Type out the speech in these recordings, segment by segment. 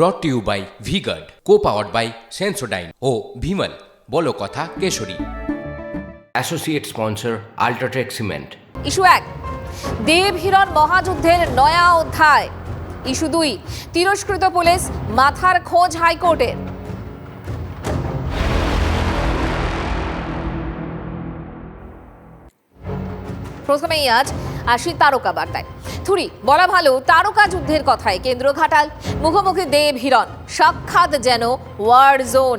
Brought to you by V-Guard co powered by Sensodyne ও ভিমল বলো কথা Kesari. Associate sponsor UltraTech cement issue এক দেব হিরণ মহাযুদ্ধের নয়া অধ্যায়। ইস্যু দুই তিরস্কৃত পুলিশ মাথার খোঁজ হাইকোর্টের। প্রথমেই আজ আসি তারকা বার্তায় থুরি বলা ভালো তারকা যুদ্ধের কথায় কেন্দ্র ঘাটাল, মুখোমুখি দেব হিরণ, সাক্ষাৎ যেন ওয়ার জোন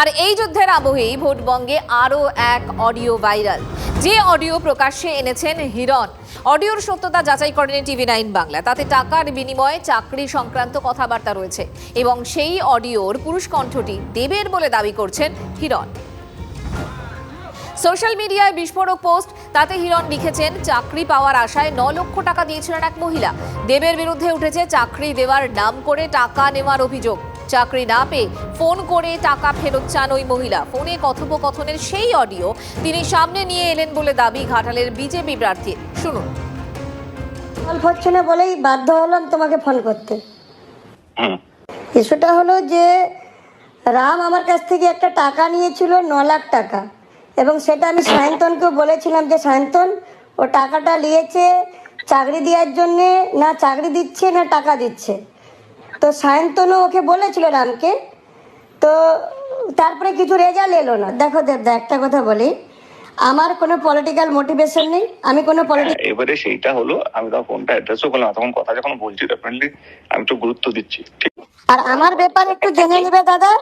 আর এই যুদ্ধের আবহেই ভোটবঙ্গে আরও এক অডিও ভাইরাল যে অডিও প্রকাশ্যে এনেছেন হিরণ অডিওর সত্যতা যাচাই করেনি টিভি নাইন বাংলা। তাতে টাকার বিনিময়ে চাকরি সংক্রান্ত কথাবার্তা রয়েছে। এবং সেই অডিওর পুরুষ কণ্ঠটি দেবের বলে দাবি করছেন হিরণ। সোশ্যাল মিডিয়ায় বিস্ফোরক পোস্ট তাতে হিরণ লিখেছেন চাকরি পাওয়ার আশায় ন লক্ষ টাকা দিয়েছিলেন এক মহিলা। দেবের বিরুদ্ধে উঠেছে চাকরি দেওয়ার নাম করে টাকা নেওয়ার অভিযোগ। চাকরি না পেয়ে ফোন করে টাকা ফেরত চান ওই মহিলা। ফোনে কথোপকথনের সেই অডিও তিনি সামনে নিয়ে এলেন বলে দাবি ঘাটালের বিজেপি প্রার্থী। শুনুন। গল্প হচ্ছে না বলেই বাধ্য হলাম তোমাকে ফোন করতে। হুম ইস্যুটা হলো যে রাম আমার কাছ থেকে একটা টাকা নিয়েছিল ন লাখ টাকা। এবং সেটা আমি সায়ন্তনকেও বলেছিলাম যে সায়ন্তন ও টাকাটা নিয়েছে চাকরি দেওয়ার জন্যে না চাকরি দিচ্ছে না টাকা দিচ্ছে? তো সায়ন্তনও ওকে বলেছিল রামকে। তো তারপরে কিছু রেজাল্ট এলো না। দেখো দেবদা একটা কথা বলি। আমার কোনো পলিটিক্যাল মোটিভেশন নেই। আমি কোনো পলিটিক্যাল এবারে সেইটা হলো আমি তখন ফোনটা অ্যাড্রেসও করলাম তখন কথা যখন বলছি ডেফিনেটলি আমি একটু গুরুত্ব দিচ্ছি আর আমার ব্যাপারে একটু জেনে নেবে দাদা।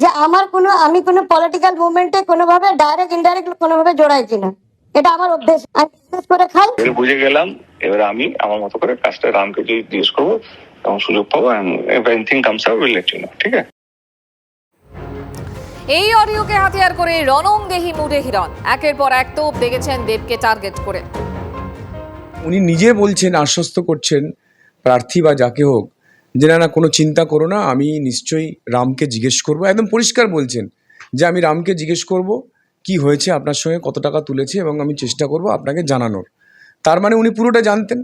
যে আমার কোনো আমি কোনো পলিটিক্যাল মুভমেন্টে কোনোভাবে ডাইরেক্ট ইনডাইরেক্ট কোনোভাবে জড়াই কিনা। এটা আমার অভ্যেস। আমি বিশেষ করে খাই। বুঝে গেলাম এবার আমি আমার মতো করে কাজটা রামকে যদি জিজ্ঞেস করব তখন সুযোগ পাবো anything comes out will let you know ঠিক আছে? এই অডিওকে হাতিয়ার করে রণং দেহি মুডে হিরণ। একের পর এক তোপ দেখেছেন দেবকে টার্গেট করে। উনি নিজে বলছেন আশ্বস্ত করছেন প্রার্থী বা যাকে হোক যে, না না, কোনো চিন্তা করো না, আমি নিশ্চয়ই রামকে জিজ্ঞেস করব। একদম পরিষ্কার বলছেন যে, আমি রামকে জিজ্ঞেস করব কি হয়েছে আপনার সঙ্গে, কত টাকা তুলেছে এবং আমি চেষ্টা করব আপনাকে জানানোর। তার মানে উনি পুরোটা জানতেন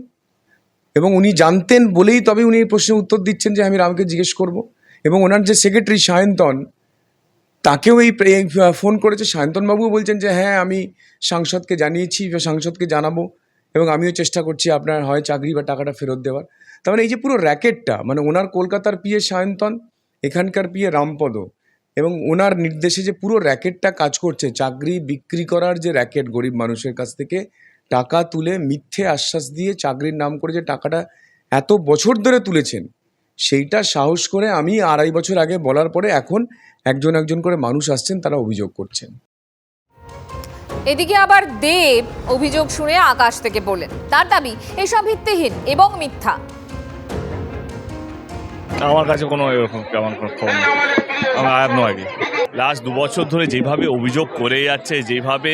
এবং উনি জানতেন বলেই তবে উনি এই প্রশ্নের উত্তর দিচ্ছেন যে, আমি রামকে জিজ্ঞেস করব। এবং ওনার যে সেক্রেটারি সায়ন্তন, তাকেও এই ফোন করেছে। সায়ন্তনবাবুও বলছেন যে হ্যাঁ আমি সাংসদকে জানিয়েছি সাংসদকে জানাব এবং আমিও চেষ্টা করছি আপনার হয় চাকরি বা টাকাটা ফেরত দেওয়ার। তার মানে এই যে পুরো র্যাকেটটা মানে ওনার কলকাতার পিএ সায়ন্তন, এখানকার পিএ রামপদ এবং ওনার নির্দেশে যে পুরো র্যাকেটটা কাজ করছে, চাকরি বিক্রি করার যে র্যাকেট গরিব মানুষের কাছ থেকে টাকা তুলে মিথ্যে আশ্বাস দিয়ে চাকরির নাম করে যে টাকাটা এত বছর ধরে তুলেছেন, সেইটা সাহস করে আমি আড়াই বছর আগে বলার পরে এখন একজন একজন করে মানুষ আসছেন, তারা অভিযোগ করছেন। এদিকে আবার দেব অভিযোগ শুনে আকাশ থেকে বললেন, তার দাবি, এসব ভিত্তিহীন এবং মিথ্যা। আমার কাছে কোনো এরকম কেমন কোনো খবর নেই। আমার আই নয় লাস্ট দু বছর ধরে যেভাবে অভিযোগ করে যাচ্ছে, যেভাবে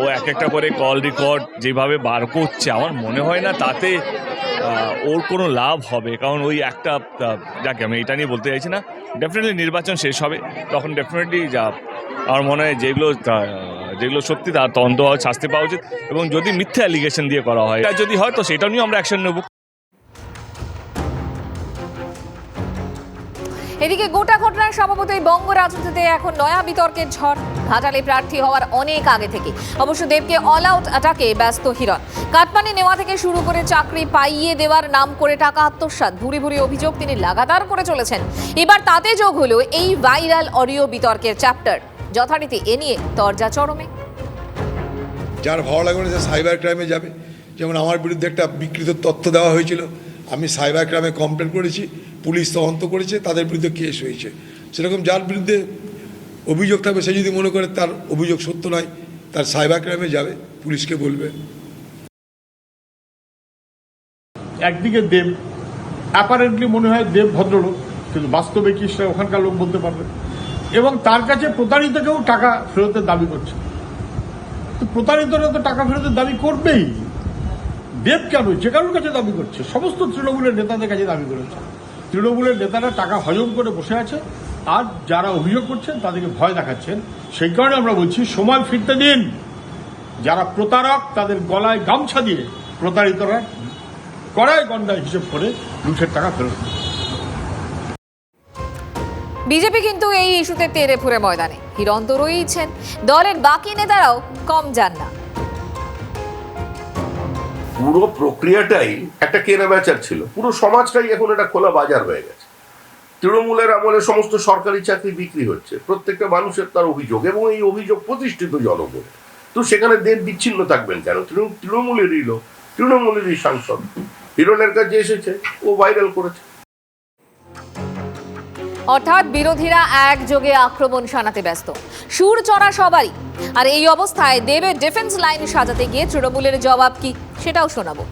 ও এক একটা করে কল রেকর্ড যেভাবে বার করছে, আমার মনে হয় না তাতে ওর কোনো লাভ হবে। কারণ ওই একটা যাকে, আমি এটা নিয়ে বলতে চাইছি না। ডেফিনেটলি নির্বাচন শেষ হবে। তখন ডেফিনেটলি যা, আমার মনে হয় যেগুলো যেগুলো সত্যি, তার তদন্ত শাস্তি পাওয়া উচিত। এবং যদি মিথ্যে অ্যালিগেশন দিয়ে করা হয় যদি হয়, তো সেটা নিয়েও আমরা অ্যাকশন নেব। এদিকে গোটা ঘটনার স্বভাবতই বঙ্গ রাজনীতিতে এখন নয়া বিতর্কের ঝড়। ঘাটালে প্রার্থী হওয়ার অনেক আগে থেকে। অবশ্য দেবকে অল আউট অ্যাটাকে ব্যস্ত হিরণ। কাটমানি নেওয়া থেকে শুরু করে চাকরি পাইয়ে দেওয়ার নাম করে টাকা আত্মসাৎ, ভুরি ভুরি অভিযোগ তিনি লাগাতার করে চলেছেন। এবার তাতে যোগ হলো এই ভাইরাল অডিও বিতর্কের চ্যাপ্টার যথারীতি এ নিয়ে তরজা চরমে। যার ভালো লাগবে না সাইবার ক্রাইমে যাবে। যেমন আমার বিরুদ্ধে একটা বিকৃত তথ্য দেওয়া হয়েছিল। আমি সাইবার ক্রাইমে কমপ্লেন করেছি, পুলিশ তদন্ত করেছে, তাদের বিরুদ্ধে কেস হয়েছে। সেরকম যার বিরুদ্ধে অভিযোগ থাকবে, সে যদি মনে করে তার অভিযোগ সত্য নয়, তার সাইবার ক্রাইমে যাবে, পুলিশকে বলবে। একদিকে দেব অ্যাপারেন্টলি মনে হয় দেব ভদ্রলোক, কিন্তু বাস্তবে কি সেটা ওখানকার লোক বলতে পারবে? এবং তার কাছে প্রতারিত কেউ টাকা ফেরতের দাবি করছে। তো প্রতারিতরা তো টাকা ফেরতের দাবি করবেই। দেব কেন? যে কারোর কাছে দাবি করছে। সমস্ত তৃণমূলের নেতাদের কাছে দাবি করেছে। তৃণমূলের নেতারা টাকা হজম করে বসে আছে। আর যারা অভিযোগ করছেন, তাদেরকে ভয় দেখাচ্ছেন। সেই কারণে আমরা বলছি, সময় ফিরতে দিন। যারা প্রতারক, তাদের গলায় গামছা দিয়ে প্রতারিতরা কড়াই গন্ডায় হিসেব করে লুঠের টাকা ফেরত বিজেপি কিন্তু এই ইস্যুতে তেরে ফুরে ময়দানে। হিরণ তো রয়েইছেন। দলের বাকি নেতারাও কম যান না। পুরো প্রক্রিয়াটাই একটা কেনা বেচার ছিল। পুরো সমাজটাই এখন একটা খোলা বাজার হয়ে গেছে। তৃণমূলের আমলে সমস্ত সরকারি চাকরি বিক্রি হচ্ছে। প্রত্যেকটা মানুষের তার অভিযোগ এবং এই অভিযোগ প্রতিষ্ঠিত জনগণ। তো সেখানে দেব বিচ্ছিন্ন থাকবেন কেন? তৃণ- তৃণমূলেরই লোক, তৃণমূলেরই সাংসদ। হিরণের কাছে এসেছে, ও ভাইরাল করেছে। অর্থাৎ বিরোধীরা একযোগে আক্রমণ শানাতে ব্যস্ত। সুর চড়া সবারই। আর এই অবস্থায় দেবের ডিফেন্স লাইন সাজাতে গিয়ে তৃণমূলের জবাব কি, সেটাও শোনাবো।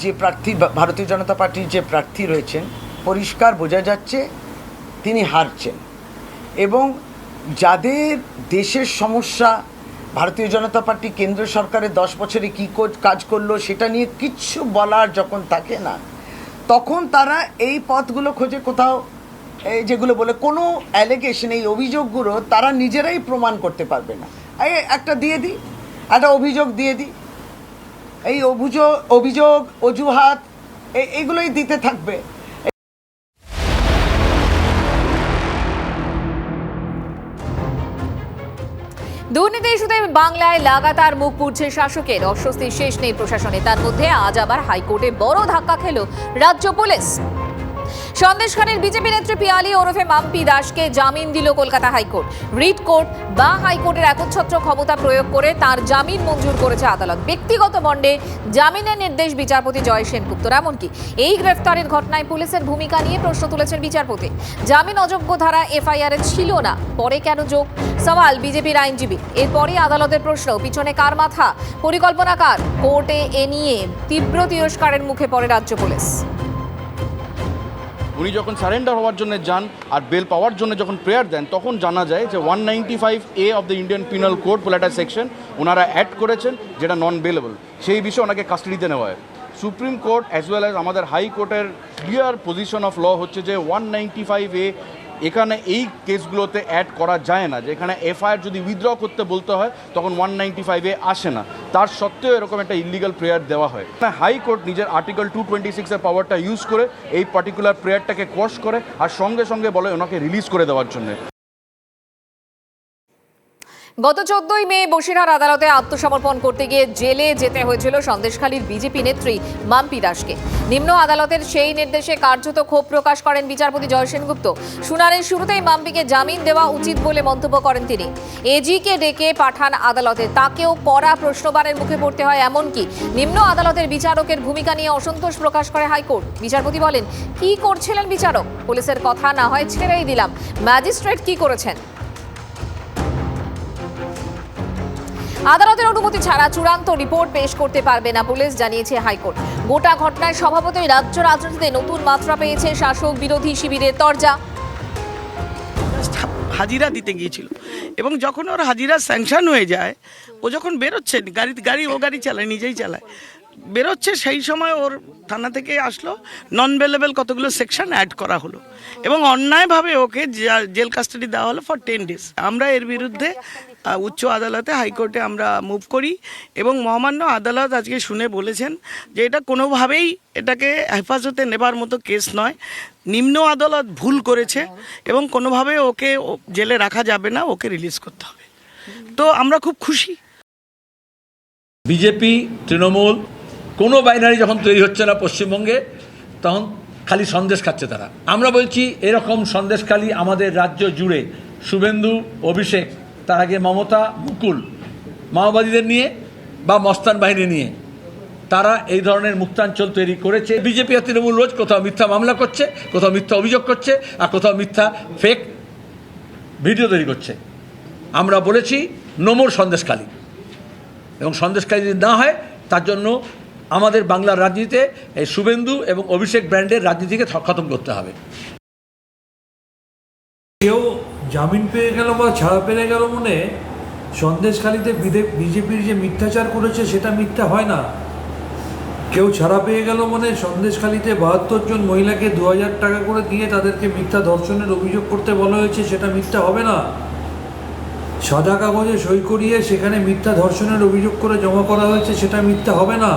যে প্রার্থী, ভারতীয় জনতা পার্টির যে প্রার্থী রয়েছেন, পরিষ্কার বোঝা যাচ্ছে তিনি হারছেন। এবং যাদের দেশের সমস্যা, ভারতীয় জনতা পার্টি কেন্দ্র সরকারের দশ বছরে কী কাজ করল, সেটা নিয়ে কিচ্ছু বলার যখন থাকে না তখন তারা এই পথগুলো খোঁজে কোথাও, এই যেগুলো বলে কোনো অ্যালিগেশন এই অভিযোগগুলো তারা নিজেরাই প্রমাণ করতে পারবে না। এই একটা দিয়ে দিই, একটা অভিযোগ দিয়ে দিই। এই অভিযোগ অভিযোগ, অজুহাত এগুলোই দিতে থাকবে। দুর্নীতি ইস্যুতে বাংলায় লাগাতার মুখ পুড়ছে শাসকের। অস্বস্তির শেষ নেই প্রশাসনে তার মধ্যে আজ আবার হাইকোর্টে বড় ধাক্কা খেল রাজ্য পুলিশ। সন্দেশখানের বিজেপি নেত্রী পিয়ালি ওরফে মাম্পি দাসকে জামিন দিল কলকাতা হাইকোর্ট। রিট কোর্ট বা হাইকোর্টের একচ্ছত্র ক্ষমতা প্রয়োগ করে তার জামিন মঞ্জুর করেছে আদালত। ব্যক্তিগত বন্ডে জামিনের নির্দেশ বিচারপতি জয় সেনগুপ্তর এমনকি এই গ্রেফতারের ঘটনায় পুলিশের ভূমিকা নিয়ে প্রশ্ন তুলেছেন বিচারপতি। জামিন অযোগ্য ধারা এফআইআর ছিল না। পরে কেন যোগ? সওয়াল, বিজেপির আইনজীবী। এরপরই আদালতের প্রশ্ন, পিছনে কার মাথা? পরিকল্পনাকার? কোর্টে এ নিয়ে তীব্র তিরস্কারের মুখে পড়ে রাজ্য পুলিশ। উনি যখন সারেন্ডার হওয়ার জন্য যান আর বেল পাওয়ার জন্য যখন প্রেয়ার দেন, তখন জানা যায় যে one ninety five A of the Indian penal code বলে একটা সেকশন ওনারা অ্যাড করেছেন যেটা নন বেলেবল সেই বিষয়ে ওনাকে কাস্টাডিতে নেওয়া হয়। Supreme Court as well as আমাদের হাই কোর্টের ক্লিয়ার পজিশন অফ ল হচ্ছে যে ওয়ান নাইনটি ফাইভ এ এখানে এই কেসগুলোতে অ্যাড করা যায় না যেখানে এফআইআর যদি উইথড্র করতে বলতে হয়, তখন ওয়ান নাইনটি ফাইভে আসে না। তার সত্ত্বেও এরকম একটা ইলিগাল প্রেয়ার দেওয়া হয়। হ্যাঁ হাইকোর্ট নিজের আর্টিকেল টু টোয়েন্টি সিক্সের পাওয়ারটা ইউজ করে এই পার্টিকুলার প্রেয়ারটাকে কোয়াশ করে, আর সঙ্গে সঙ্গে বলে ওনাকে রিলিজ করে দেওয়ার জন্য। গত চোদ্দই মে বসিরহাট আদালতে আত্মসমর্পণ করতে গিয়ে জেলে যেতে হয়েছিল সন্দেশখালীর বিজেপি নেত্রী মাম্পি দাসকে। নিম্ন আদালতের সেই নির্দেশে কার্যত ক্ষোভ প্রকাশ করেন বিচারপতি জয় সেনগুপ্ত। শুনানির শুরুতেই মাম্পিকে জামিন দেওয়া উচিত বলে মন্তব্য করেন তিনি। এজিকে ডেকে পাঠান আদালতে, তাকেও কড়া প্রশ্নবারের মুখে পড়তে হয় এমনকি নিম্ন আদালতের বিচারকের ভূমিকা নিয়ে অসন্তোষ প্রকাশ করে হাইকোর্ট। বিচারপতি বলেন, কি করছিলেন বিচারক? পুলিশের কথা না হয় ছেড়েই দিলাম। ম্যাজিস্ট্রেট কি করেছেন? আদালতের অনুমতি ছাড়া চূড়ান্ত রিপোর্ট পেশ করতে পারবে না পুলিশ, জানিয়েছে হাইকোর্ট। গোটা ঘটনায় স্বভাবতই রাজ্য রাজনীতিতে নতুন মাত্রা পেয়েছে শাসক বিরোধী শিবিরের তরজা। হাজিরা দিতে গিয়েছিল। এবং যখন ওর হাজিরা স্যাংশন হয়ে যায়, ও যখন বেরোচ্ছে, গাড়ি গাড়ি ও গাড়ি চালায়, নিজেই চালায়। বেরোচ্ছে সেই সময় ওর থানা থেকে আসলো নন বেলেবেল কতগুলো সেকশন অ্যাড করা হলো। এবং অন্যায়ভাবে ওকে জেল কাস্টাডি দেওয়া হলো ফর টেন ডেজ আমরা এর বিরুদ্ধে উচ্চ আদালতে হাইকোর্টে আমরা মুভ করি এবং মহামান্য আদালত আজকে শুনে বলেছেন যে এটা কোনোভাবেই এটাকে হেফাজতে নেবার মতো কেস নয়। নিম্ন আদালত ভুল করেছে এবং কোনোভাবে ওকে জেলে রাখা যাবে না, ওকে রিলিজ করতে হবে। তো আমরা খুব খুশি। বিজেপি, তৃণমূল, কোনো বাইনারি যখন তৈরি হচ্ছে না পশ্চিমবঙ্গে, তখন খালি সন্দেশ খাচ্ছে তারা। আমরা বলছি, এরকম সন্দেশখালি আমাদের রাজ্য জুড়ে শুভেন্দু, অভিষেক তার আগে মমতা, মুকুল, মাওবাদীদের নিয়ে বা মস্তান বাহিনী নিয়ে। তারা এই ধরনের মুক্তাঞ্চল তৈরি করেছে। বিজেপি আর তৃণমূল রোজ কোথাও মিথ্যা মামলা করছে, কোথাও মিথ্যা অভিযোগ করছে আর কোথাও মিথ্যা ফেক ভিডিও তৈরি করছে। আমরা বলেছি নোমর সন্দেশকালী এবং সন্দেশকালী যদি না হয়, তার জন্য আমাদের বাংলার রাজনীতিতে এই শুভেন্দু এবং অভিষেক ব্র্যান্ডের রাজনীতিকে খতম করতে হবে। কেউ জামিন পেয়ে গেল বা ছাড়া পেয়ে গেল মনে সন্দেশখালিতে বিজেপির যে মিথ্যাচার করেছে সেটা মিথ্যা হয় না। কেউ ছাড়া পেয়ে গেল মনে সন্দেশখালিতে বাহাত্তর জন মহিলাকে দু হাজার টাকা করে দিয়ে তাদেরকে মিথ্যা ধর্ষণের অভিযোগ করতে বলা হয়েছে, সেটা মিথ্যা হবে না। সাদা কাগজে সই করিয়ে সেখানে মিথ্যা ধর্ষণের অভিযোগ করে জমা করা হয়েছে, সেটা মিথ্যা হবে না।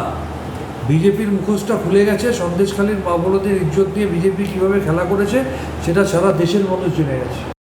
বিজেপির মুখোশটা খুলে গেছে, সন্দেশখালীর মা বোনদের ইজ্জত দিয়ে বিজেপি কীভাবে খেলা করেছে, সেটা সারা দেশের মানুষ জেনে গেছে।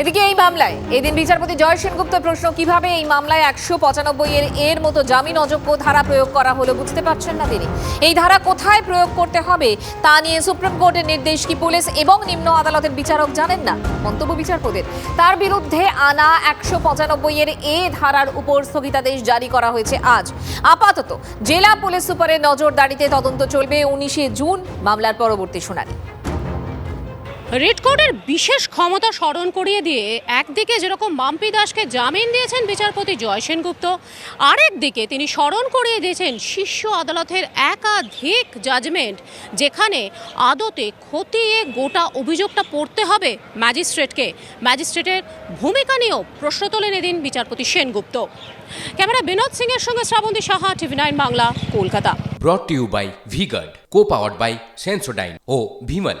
এদিকে এই মামলায়, এদিন বিচারপতি জয় সেনগুপ্ত প্রশ্ন, কীভাবে এই মামলায় একশো পঁচানব্বই এর এর মতো জামিন অযোগ্য ধারা প্রয়োগ করা হলো বুঝতে পারছেন না তিনি? এই ধারা কোথায় প্রয়োগ করতে হবে, তা নিয়ে সুপ্রিম কোর্টের নির্দেশ কি পুলিশ এবং নিম্ন আদালতের বিচারক জানেন না? মন্তব্য বিচারপতির। তার বিরুদ্ধে আনা একশো পঁচানব্বই এর, এ ধারার উপর স্থগিতাদেশ জারি করা হয়েছে আজ। আপাতত জেলা পুলিশ সুপারের নজরদারিতে তদন্ত চলবে উনিশে জুন, মামলার পরবর্তী শুনানি। রেড কোর্টের বিশেষ ক্ষমতা স্মরণ করিয়ে দিয়ে একদিকে যেরকম মাম্পি দাসকে জামিন দিয়েছেন বিচারপতি জয় সেনগুপ্ত, আরেকদিকে তিনি স্মরণ করিয়ে দিয়েছেন শীর্ষ আদালতের একাধিক জাজমেন্ট যেখানে আদতে খতিয়ে গোটা অভিযোগটা পড়তে হবে ম্যাজিস্ট্রেটকে। ম্যাজিস্ট্রেটের ভূমিকা নিয়েও প্রশ্ন তোলেন এদিন বিচারপতি সেনগুপ্ত। ক্যামেরা বিনোদ সিংয়ের সঙ্গে Srabanti Saha, TV nine Bangla, Kolkata. Brought you by V Guard co powered by Sensodyne O Vimal